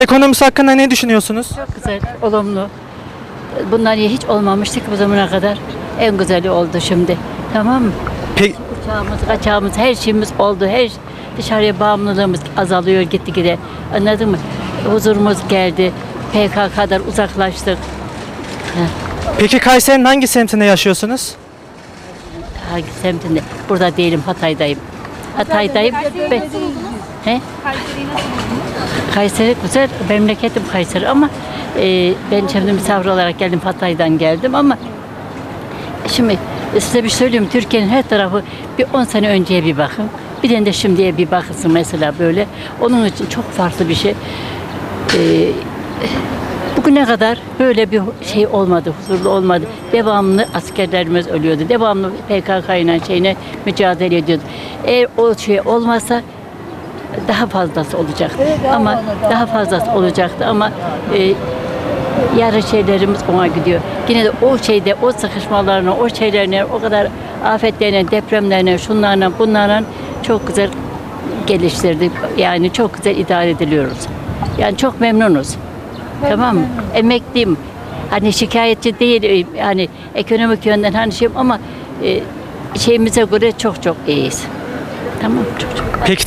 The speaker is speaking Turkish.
Ekonomisi hakkında ne düşünüyorsunuz? Çok güzel, olumlu. Bunlar hiç olmamıştı ki bu zamana kadar. En güzeli oldu şimdi. Tamam mı? Peki, Uçağımız, kaçağımız, her şeyimiz oldu. Her dışarıya bağımlılığımız azalıyor gitti gide. Anladın mı? Huzurumuz geldi. PKK'dan uzaklaştık. peki Kayseri'nin hangi semtinde yaşıyorsunuz? Hangi semtinde? Burada değilim, Hatay'dayım. Hatay'dayım. Ben, he? Kayseri güzel, memleketim Kayseri ama e, ben şimdi misafir olarak geldim, Hatay'dan geldim ama şimdi size bir şey söyleyeyim, Türkiye'nin her tarafı bir 10 sene önceye bir bakın. Bir de de şimdiye bir bakılsın mesela böyle. Onun için çok farklı bir şey. E, bugüne kadar böyle bir şey olmadı, huzurlu olmadı. Devamlı askerlerimiz ölüyordu. Devamlı PKK ile şeyine mücadele ediyordu. Eğer o şey olmasa daha fazlası olacaktı. ama daha fazlası olacaktı ama e, yarı şeylerimiz ona gidiyor. Yine de o şeyde o sıkışmalarına, o şeylerine, o kadar afetlerine, depremlerine, şunlarla, bunlarla çok güzel geliştirdik. Yani çok güzel idare ediliyoruz. Yani çok memnunuz. tamam mı? Emekliyim. Hani şikayetçi değil, e, yani ekonomik yönden hani şeyim ama e, şeyimize göre çok çok iyiyiz. Tamam çok çok. Peki